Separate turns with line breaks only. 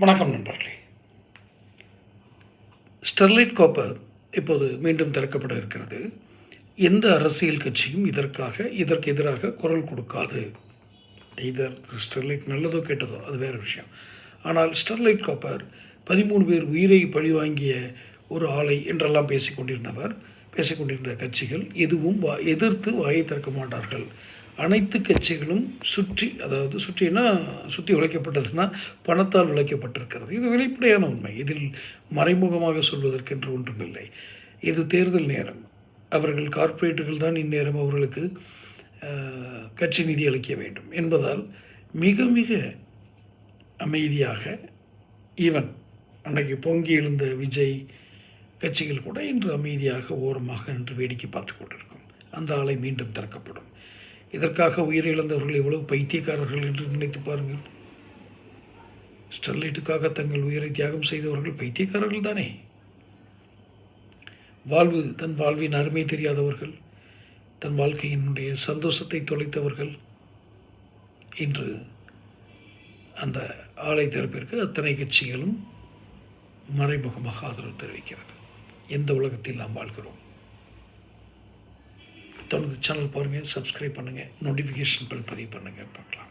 வணக்கம் நண்பர்களே. Sterlite copper இப்போது மீண்டும் திறக்கப்பட இருக்கிறது. எந்த அரசியல் கட்சியும் இதற்காக இதற்கு எதிராக குரல் கொடுக்காது. இதர் ஸ்டெர்லைட் நல்லதோ கெட்டதோ அது வேறு விஷயம். ஆனால் ஸ்டெர்லைட் காப்பர் பதிமூணு பேர் உயிரை பழிவாங்கிய ஒரு ஆலை என்றெல்லாம் பேசிக்கொண்டிருந்தவர் பேசிக்கொண்டிருந்த கட்சிகள் எதுவும் வா எதிர்த்து வாயை திறக்க மாட்டார்கள். அனைத்து கட்சிகளும் சுற்றி அதாவது சுற்றினா சுற்றி உழைக்கப்பட்டதுன்னா பணத்தால் உழைக்கப்பட்டிருக்கிறது. இது வெளிப்படையான உண்மை. இதில் மறைமுகமாக சொல்வதற்கென்று ஒன்றுமில்லை. இது தேர்தல் நேரம். அவர்கள் கார்ப்பரேட்டுகள் தான் இந்நேரம் அவர்களுக்கு கட்சி நிதி அளிக்க வேண்டும் என்பதால் மிக மிக அமைதியாக ஈவன் அன்னைக்கு பொங்கி எழுந்த விஜய் கட்சிகள் கூட இன்று அமைதியாக ஓரமாக நின்று வேடிக்கை பார்த்து கொண்டிருக்கும். அந்த ஆலை மீண்டும் திறக்கப்படும். இதற்காக உயிரிழந்தவர்கள் எவ்வளவு பைத்தியக்காரர்கள் என்று நினைத்து பாருங்கள். ஸ்டெர்லைட்டுக்காக தங்கள் உயிரை தியாகம் செய்தவர்கள் பைத்தியக்காரர்கள் தானே? வாழ்வு தன் வாழ்வின் அருமை தெரியாதவர்கள் தன் வாழ்க்கையினுடைய சந்தோஷத்தை தொலைத்தவர்கள் இன்று அந்த ஆலை திறப்பிற்கு அத்தனை கட்சிகளும் மறைமுகமாக ஆதரவு தெரிவிக்கிறது. எந்த உலகத்தில் நாம் வாழ்கிறோம்? தொடர்ந்து சேனல் பாருங்கள் சப்ஸ்கிரைப் பண்ணுங்கள் நோட்டிஃபிகேஷன் பில் பதிவு பண்ணுங்கள் பார்க்கலாம்.